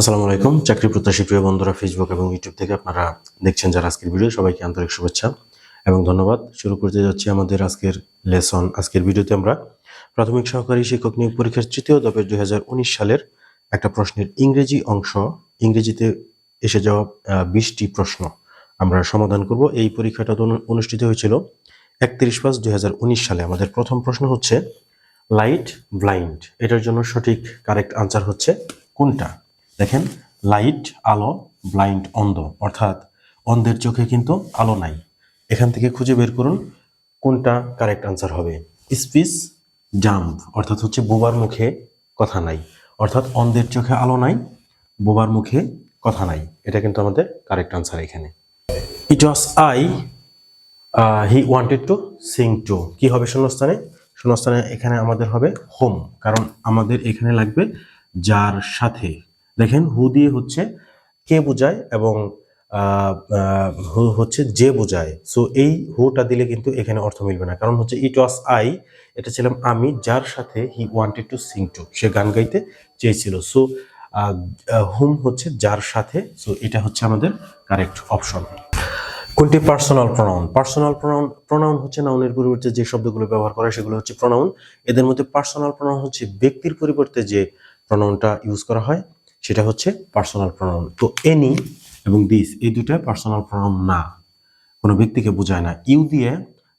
আসসালামু আলাইকুম। চাকরি প্রত্যাশী প্রিয় বন্ধুরা ফেসবুক এবং ইউটিউব থেকে আপনারা দেখছেন যারা আজকের ভিডিও, সবাইকে আন্তরিক শুভেচ্ছা এবং ধন্যবাদ। শুরু করতে যাচ্ছি আমাদের আজকের লেসন। আজকের ভিডিওতে আমরা প্রাথমিক সহকারী শিক্ষক নিয়োগ পরীক্ষার তৃতীয় দফের দু হাজার উনিশ সালের একটা প্রশ্নের ইংরেজি অংশ। ইংরেজিতে এসে যাওয়া বিশটি প্রশ্ন আমরা সমাধান করব। এই পরীক্ষাটা অনুষ্ঠিত হয়েছিল একত্রিশ পাঁচ দুই সালে। আমাদের প্রথম প্রশ্ন হচ্ছে লাইট ব্লাইন্ড এটার জন্য সঠিক কারেক্ট আনসার হচ্ছে কোনটা? দেখেন লাইট আলো ব্লাইন্ড অন্ধ। অর্থাৎ অন্ধের চোখে কিন্তু আলো নাই। এখান থেকে খুঁজে বের করুন কোনটা কারেক্ট আনসার হবে। স্পিচ জাম্প অর্থাৎ হচ্ছে বোবার মুখে কথা নাই। অর্থাৎ অন্ধের চোখে আলো নাই, বোবার মুখে কথা নাই। এটা কিন্তু আমাদের কারেক্ট আনসার এখানে। It was I he wanted to sing to কি হবে শূন্যস্থানে? শূন্যস্থানে এখানে আমাদের হবে হোম কারণ আমাদের এখানে লাগবে যার সাথে। দেখেন, হু দিয়ে হচ্ছে কে বোঝায় এবং হচ্ছে যে বোঝায়। সো এই হুটা দিলে কিন্তু এখানে অর্থ মিলবে না। কারণ হচ্ছে ইট ওয়াজ আই এটা ছিলাম আমি, যার সাথে he wanted to sing to সে গান গাইতে চেয়েছিল। সো হুম হচ্ছে যার সাথে। সো এটা হচ্ছে আমাদের কারেক্ট অপশন কোনটি? Personal pronoun personal pronoun pronoun হচ্ছে নাউনের পরিবর্তে যে শব্দগুলো ব্যবহার করা সেগুলো হচ্ছে প্রনাউন এদের মধ্যে পার্সোনাল প্রনাউন হচ্ছে ব্যক্তির পরিবর্তে যে প্রনাউনটা ইউজ করা হয়। সেটা হচ্ছে পার্সোনাল প্রনাউন তো এনি এবং দিস এই দুটা পার্সোনাল প্রনাউন না। কোনো ব্যক্তিকে বোঝায় না। ইউ দিয়ে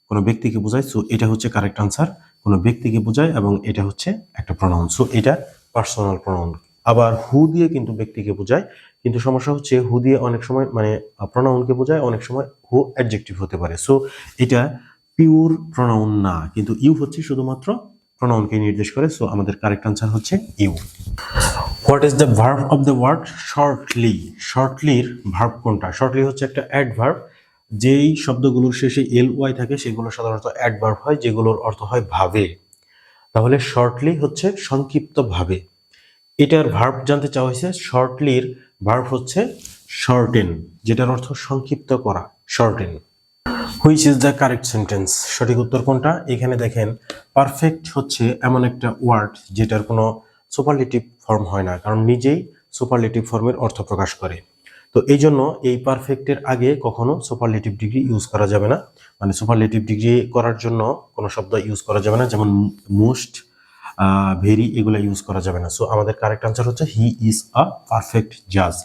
কোনো ব্যক্তিকে বোঝায় সো এটা হচ্ছে কারেক্ট আনসার কোনো ব্যক্তিকে বোঝায় এবং এটা হচ্ছে একটা প্রনাউন সো এটা পার্সোনাল প্রনাউন আবার হু দিয়ে কিন্তু ব্যক্তিকে বোঝায়, কিন্তু সমস্যা হচ্ছে হু দিয়ে অনেক সময় মানে প্রনাউনকে বোঝায়, অনেক সময় হু অ্যাডজেক্টিভ হতে পারে। সো এটা পিওর প্রনাউন না। কিন্তু ইউ হচ্ছে শুধুমাত্র প্রনাউনকে নির্দেশ করে। সো আমাদের কারেক্ট আনসার হচ্ছে you what is the verb of the word shortly শর্টলির verb কোনটা? শর্টলি হচ্ছে একটা অ্যাডভার্ব যেই শব্দগুলোর শেষে এল ওয়াই থাকে, সেগুলো সাধারণত অ্যাডভার্ব হয়, যেগুলোর অর্থ হয় ভাবে। তাহলে শর্টলি হচ্ছে সংক্ষিপ্ত ভাবে এটার ভার্ব জানতে চাওয়া হয়েছে শর্টলির ভার্ব হচ্ছে শর্টেন যেটার অর্থ সংক্ষিপ্ত করা shorten which is the correct sentence সঠিক উত্তর কোনটা? এখানে দেখেন পারফেক্ট হচ্ছে এমন একটা ওয়ার্ড যেটার কোনো সুপারলেটিভ ফর্ম হয় না, কারণ নিজেই সুপারলেটিভ ফর্মের অর্থ প্রকাশ করে। তো এই জন্য এই পারফেক্টের আগে কখনো সুপারলেটিভ ডিগ্রি ইউজ করা যাবে না। মানে সুপারলেটিভ ডিগ্রি করার জন্য কোনো শব্দ ইউজ করা যাবে না, যেমন মোস্ট ভেরি এগুলো ইউজ করা যাবে না। সো আমাদের কারেক্ট আনসার হচ্ছে হি ইজ আ পারফেক্ট জাজ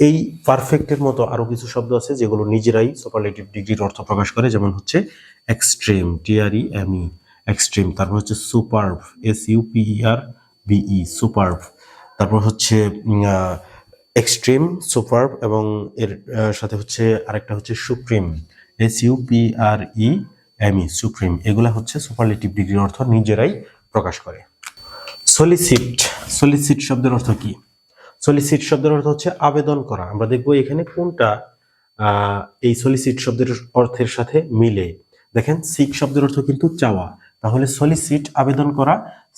এই পারফেক্টের মতো আরও কিছু শব্দ আছে যেগুলো নিজেরাই সুপারলেটিভ ডিগ্রির অর্থ প্রকাশ করে, যেমন হচ্ছে এক্সট্রিম টিআরই এমই এক্সট্রিম তারপর হচ্ছে super S U P E R B E superb তারপর হচ্ছে এক্সট্রিম সুপারভ এবং এর সাথে হচ্ছে আরেকটা হচ্ছে supreme S U P R E M E supreme এগুলা হচ্ছে সুপারলেটিভ ডিগ্রির অর্থ নিজেরাই প্রকাশ করে। সলিসিট সলিসিট শব্দের অর্থ কি? সলিসিট শব্দের অর্থ হচ্ছে আবেদন করা। আমরা দেখব এখানে কোনটা এই সলিসিট শব্দের অর্থের সাথে মিলে। দেখেন সিক শব্দের অর্থ কিন্তু চাওয়া। তাহলে সলিসিট আবেদন করা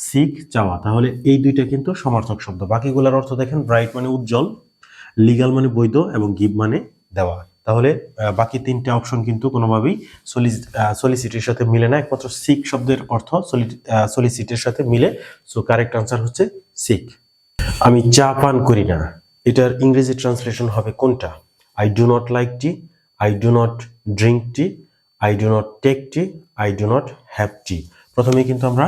সিক চাওয়া তাহলে এই দুইটা কিন্তু সমার্থক শব্দ। বাকিগুলোর অর্থ দেখেন ব্রাইট মানে উজ্জ্বল লিগাল মানে বৈধ এবং গিভ মানে দেওয়া। তাহলে বাকি তিনটে অপশন কিন্তু কোনোভাবেই সলিসিটের সাথে মিলে না। একমাত্র সিক শব্দের অর্থ সলিসিটের সাথে মিলে। সো কারেক্ট আনসার হচ্ছে সিক আমি চা পান করি না। এটার ইংরেজি ট্রান্সলেশন হবে কোনটা? I do not like tea I do not drink tea I do not take tea I do not have tea প্রথমে কিন্তু আমরা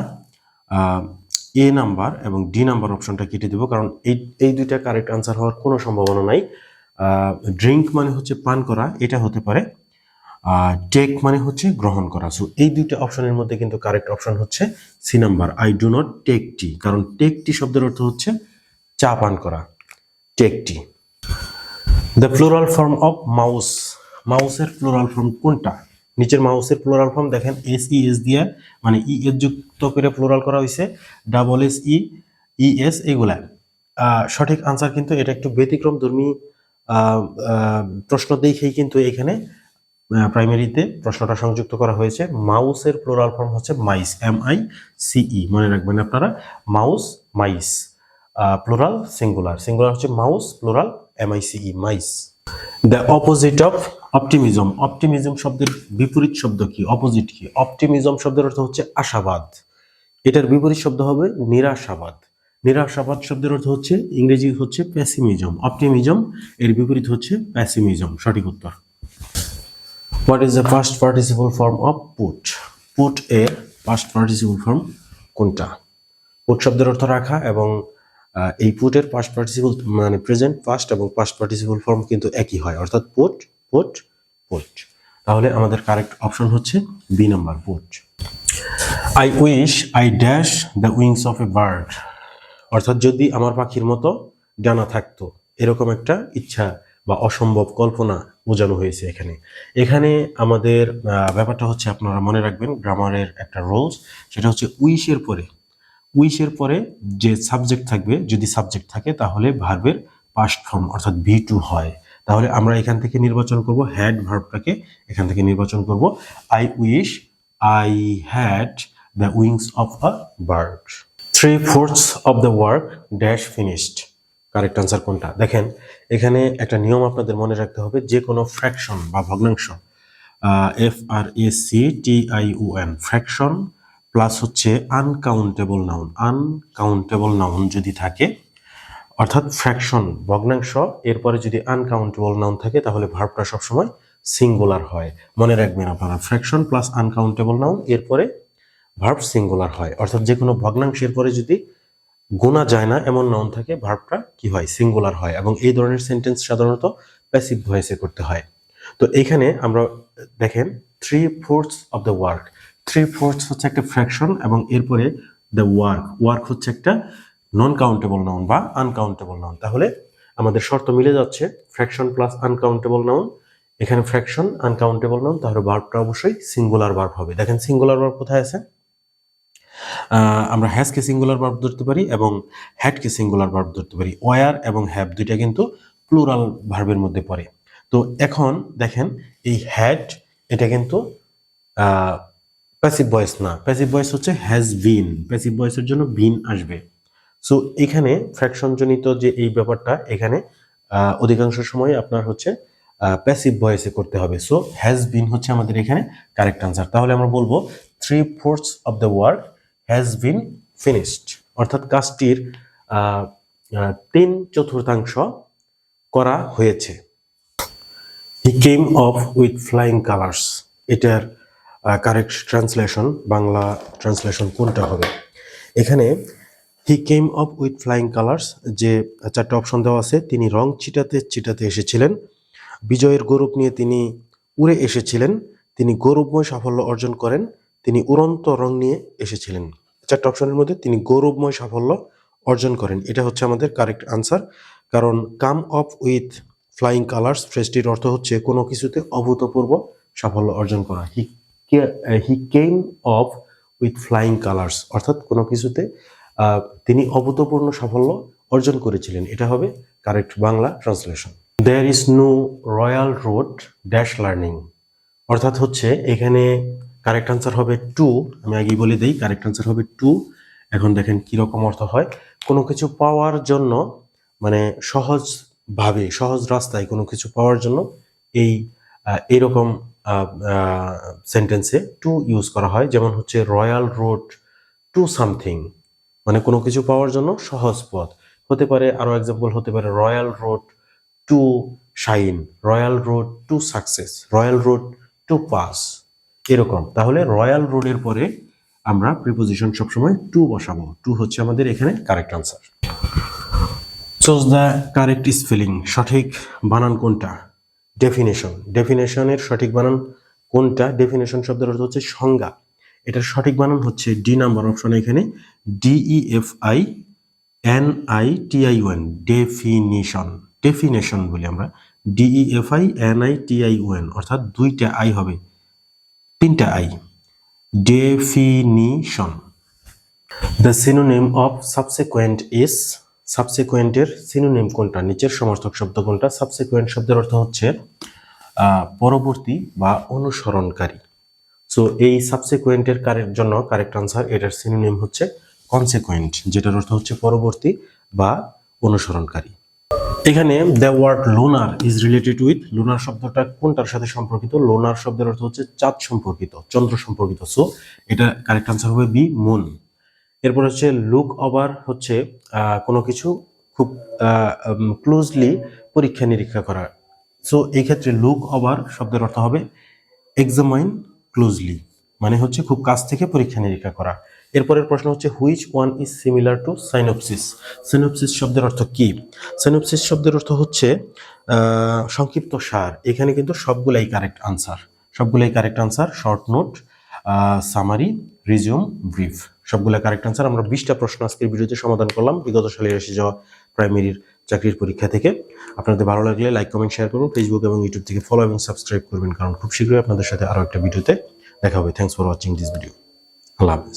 এ নাম্বার এবং ডি নাম্বার অপশনটা কেটে দেবো, কারণ এই এই দুইটা কারেক্ট আনসার হওয়ার কোনো সম্ভাবনা নাই। ড্রিঙ্ক মানে হচ্ছে পান করা, এটা হতে পারে। টেক মানে হচ্ছে গ্রহণ করা। সো এই দুইটা অপশনের মধ্যে কিন্তু কারেক্ট অপশন হচ্ছে C number I do not take tea কারণ টেক টি শব্দের অর্থ হচ্ছে চা পান করা। Take tea the plural form of mouse মাউসের ফ্লোরাল ফর্ম কোনটা? নিচের মাউসের প্লোরাল ফর্ম দেখেন এস ই এস দিয়ে মানে ই এস যুক্ত করে প্লোরাল করা হয়েছে double S E E S এগুলা। সঠিক আনসার কিন্তু এটা একটু ব্যতিক্রম, ধর্মী প্রশ্ন দেখেই কিন্তু এখানে প্রাইমারিতে প্রশ্নটা সংযুক্ত করা হয়েছে। মাউসের প্লোরাল ফর্ম হচ্ছে মাইস এম আই সিই মনে রাখবেন আপনারা। Mouse mice plural singular singular হচ্ছে mouse plural M I C E mice the opposite of optimism optimism শব্দের বিপরীত শব্দ কি? অপোজিট কি? অপটিমিজম শব্দের অর্থ হচ্ছে আশাবাদ। এটার বিপরীত শব্দ হবে নিরাশাবাদ। নিরাশাবাদ শব্দের অর্থ হচ্ছে, ইংরেজি হচ্ছে প্যাসিমিজম অপটিমিজম এর বিপরীত হচ্ছে প্যাসিমিজম সঠিক উত্তর। What is the first participle form of put put এর ফার্স্ট পার্টিসিপল ফর্ম কোনটা? পুট শব্দের অর্থ রাখা এবং এই পুটের পাস্ট পার্টিসিপল মানে প্রেজেন্ট পাস্ট এবং পাস্ট পার্টিসিপল ফর্ম কিন্তু একই হয়। অর্থাৎ পুট পুট পুট তাহলে আমাদের কারেক্ট অপশন হচ্ছে B number put I wish I dash the wings of a bird অর্থাৎ যদি আমার পাখির মতো ডানা থাকতো, এরকম একটা ইচ্ছা বা অসম্ভব কল্পনা বোঝানো হয়েছে এখানে। এখানে আমাদের ব্যাপারটা হচ্ছে আপনারা মনে রাখবেন গ্রামারের একটা রুলস সেটা হচ্ছে উইশের পরে। উইশের পরে যে সাবজেক্ট থাকবে, যদি সাবজেক্ট থাকে, তাহলে ভার্বের পাস্ট ফর্ম অর্থাৎ ভি টু হয়। তাহলে আমরা এখান থেকে নির্বাচন করব হ্যাড ভার্বটাকে এখান থেকে নির্বাচন করব। I wish I had the wings of a bird three fourths of the work dash finished correct answer কোনটা? দেখেন, এখানে একটা নিয়ম আপনাদের মনে রাখতে হবে, যে কোনো ফ্র্যাকশন বা ভগ্নাংশ F R A C T I O N fraction plus হচ্ছে আনকাউন্টেবল নাউন আনকাউন্টেবল নাউন যদি থাকে, অর্থাৎ ফ্র্যাকশন ভগ্নাংশ, এরপরে যদি আনকাউন্টেবল নাউন থাকে, তাহলে ভার্বটা সবসময় সিঙ্গুলার হয়। মনে রাখবেন আপনারা ফ্র্যাকশন প্লাস আনকাউন্টেবল নাউন এরপরে ভার্ব সিঙ্গুলার হয়। অর্থাৎ যে কোনো ভগ্নাংশের পরে যদি গোনা যায় না, এমন নাউন থাকে ভার্বটা কি হয়? সিঙ্গুলার হয়। এবং এই ধরনের সেন্টেন্স সাধারণত প্যাসিভ ভয়েসে করতে হয়। তো এখানে আমরা দেখেন three fourths of the work three fourths হচ্ছে একটা ফ্র্যাকশন এবং এরপরে দ্য ওয়ার্ক ওয়ার্ক হচ্ছে একটা নন কাউন্টেবল নাউন বা আনকাউন্টেবল নাউন তাহলে আমাদের শর্ত মিলে যাচ্ছে ফ্র্যাকশন প্লাস আনকাউন্টেবল নাউন এখানে ফ্র্যাকশন আনকাউন্টেবল নাউন তাহলে ভার্বটা অবশ্যই সিঙ্গুলার ভার্ব হবে। দেখেন সিঙ্গুলার ভার্ব কোথায় আছে? আমরা হ্যাজকে সিঙ্গুলার ভার্ব ধরতে পারি এবং হ্যাডকে সিঙ্গুলার ভার্ব ধরতে পারি। ওয়ার এবং হ্যাভ দুইটা কিন্তু প্লুরাল ভার্বের মধ্যে পড়ে। তো এখন দেখেন, এই হ্যাড এটা কিন্তু প্যাসিভ ভয়েস না। প্যাসিভ ভয়েস হচ্ছে হ্যাজ বিন প্যাসিভ ভয়েসের জন্য বিন আসবে। সো এখানে ফ্র্যাকশন জনিত যে এই ব্যাপারটা, এখানে অধিকাংশ সময় আপনার হচ্ছে প্যাসিভ ভয়েসে করতে হবে। সো হ্যাজ বিন হচ্ছে আমাদের এখানে কারেক্ট আনসার তাহলে আমরা বলব three fourths of the work has been finished অর্থাৎ কাজটির তিন চতুর্থাংশ করা হয়েছে। He came off with flying colours এটার কারেক্ট ট্রান্সলেশন বাংলা ট্রান্সলেশন কোনটা হবে? এখানে he came off with flying colours যে চারটা অপশন দেওয়া আছে, তিনি রং চিটাতে চিটাতে এসেছিলেন। বিজয়ের গৌরব নিয়ে তিনি উড়ে এসেছিলেন, তিনি গৌরবময় সাফল্য অর্জন করেন, তিনি উড়ন্ত রং নিয়ে এসেছিলেন। চারটা অপশনের মধ্যে তিনি গৌরবময় সাফল্য অর্জন করেন। এটা হচ্ছে আমাদের কারেক্ট আনসার কারণ come off with flying colours ফ্রেজটির অর্থ হচ্ছে কোনো কিছুতে অভূতপূর্ব সাফল্য অর্জন করা। He he came off with flying colours অর্থাৎ কোনো কিছুতে তিনি অভূতপূর্ণ সাফল্য অর্জন করেছিলেন। এটা হবে correct Bangla translation there is no royal road dash learning অর্থাৎ হচ্ছে, এখানে কারেক্ট আনসার হবে টু আমি আগেই বলে দিই কারেক্ট আনসার হবে টু এখন দেখেন কীরকম অর্থ হয়। কোনো কিছু পাওয়ার জন্য মানে সহজভাবে, সহজ রাস্তায় কোনো কিছু পাওয়ার জন্য এই এরকম সেন্টেন্সে টু ইউজ করা হয়, যেমন হচ্ছে রয়্যাল রোড টু সামথিং মানে কোনো কিছু পাওয়ার জন্য সহজ পথ। হতে পারে আরও এক্সাম্পল হতে পারে royal road to shine royal road to success royal road to pass এরকম। তাহলে রয়্যাল রোডের পরে আমরা প্রিপোজিশন সবসময় টু বসাবো। টু হচ্ছে আমাদের এখানে correct answer choose the correct spelling সঠিক বানান কোনটা? ডেফিনেশন ডেফিনেশনের সঠিক বানান কোনটা? ডেফিনেশন শব্দের অর্থ হচ্ছে সংজ্ঞা। এটার সঠিক বানান হচ্ছে ডি নাম্বার অপশন এখানে D E F I N I T I O N definition definition বলি আমরা। D E F I N I T I O N অর্থাৎ দুইটা আই হবে। তিনটা I definition the synonym of subsequent is সাবসিকুয়েন্টের synonym কোনটা? নিচের সমর্থক শব্দ কোনটা? সাবসিকুয়েন্ট শব্দের অর্থ হচ্ছে পরবর্তী বা অনুসরণকারী। সো এই সাবসিকুয়েন্টের কারের জন্য কারেক্ট আনসার এটার সিনোনিম হচ্ছে কনসিকুয়েন্ট যেটার অর্থ হচ্ছে পরবর্তী বা অনুসরণকারী। এখানে the word lunar is related with lunar শব্দটা কোনটার সাথে সম্পর্কিত? লোনার শব্দের অর্থ হচ্ছে চাঁদ সম্পর্কিত, চন্দ্র সম্পর্কিত। সো এটা কারেক্ট আনসার হবে বি মুন এরপর হচ্ছে লুক ওভার হচ্ছে কোনো কিছু খুব ক্লোজলি পরীক্ষা নিরীক্ষা করা। সো এই ক্ষেত্রে লুক ওভার শব্দের অর্থ হবে এক্সামাইন ক্লোজলি মানে হচ্ছে খুব কাছ থেকে পরীক্ষা নিরীক্ষা করা। এরপরের প্রশ্ন হচ্ছে which one is similar to synopsis synopsis শব্দের অর্থ কি? সাইনোপসিস শব্দের অর্থ হচ্ছে সংক্ষিপ্ত সার। এখানে কিন্তু সবগুলাই কারেক্ট আনসার সবগুলাই correct answer short note summary resume brief সবগুলো কারেক্ট আনসার আমরা বিশটা প্রশ্ন আজকের ভিডিওতে সমাধান করলাম। বিগত সালে এসে যাওয়া প্রাইমারির চাকরির পরীক্ষা থেকে। আপনাদের ভালো লাগলে লাইক কমেন্ট শেয়ার করুন। ফেসবুক এবং ইউটিউব থেকে ফলো এবং সাবস্ক্রাইব করবেন, কারণ খুব শীঘ্রই আপনাদের সাথে আরও একটা ভিডিওতে দেখা হবে। Thanks for watching this video Allah হাফেজ।